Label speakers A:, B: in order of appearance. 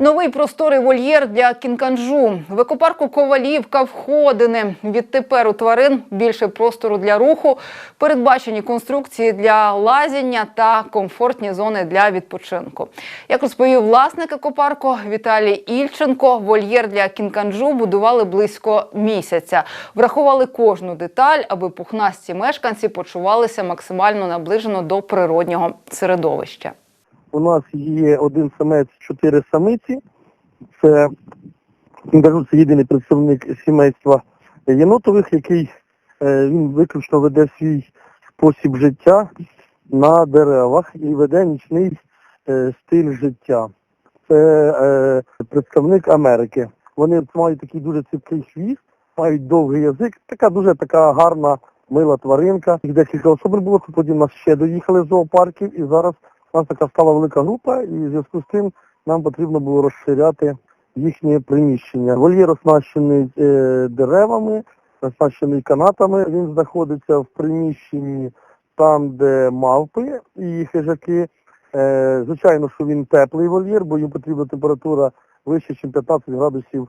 A: Новий просторий вольєр для кінканджу. В екопарку Ковалівка входини. Відтепер у тварин більше простору для руху, передбачені конструкції для лазіння та комфортні зони для відпочинку. Як розповів власник екопарку Віталій Ільченко, вольєр для кінканджу будували близько місяця. Врахували кожну деталь, аби пухнасті мешканці почувалися максимально наближено до природнього середовища.
B: У нас є один самець, чотири самиці. Це, кажу, це єдиний представник сімейства єнотових, який е, він виключно веде свій спосіб життя на деревах і веде нічний е, стиль життя. Це е, представник Америки. Вони мають такий дуже ціпкий хвіст, мають довгий язик, така дуже така гарна, мила тваринка. Їх декілька особин було, потім нас ще доїхали з зоопарків, і зараз у нас така стала велика група, і в зв'язку з тим нам потрібно було розширяти їхнє приміщення. Вольєр оснащений е, деревами, оснащений канатами. Він знаходиться в приміщенні там, де мавпи і хижаки. Е, звичайно, що він теплий вольєр, бо їм потрібна температура вище, ніж 15 градусів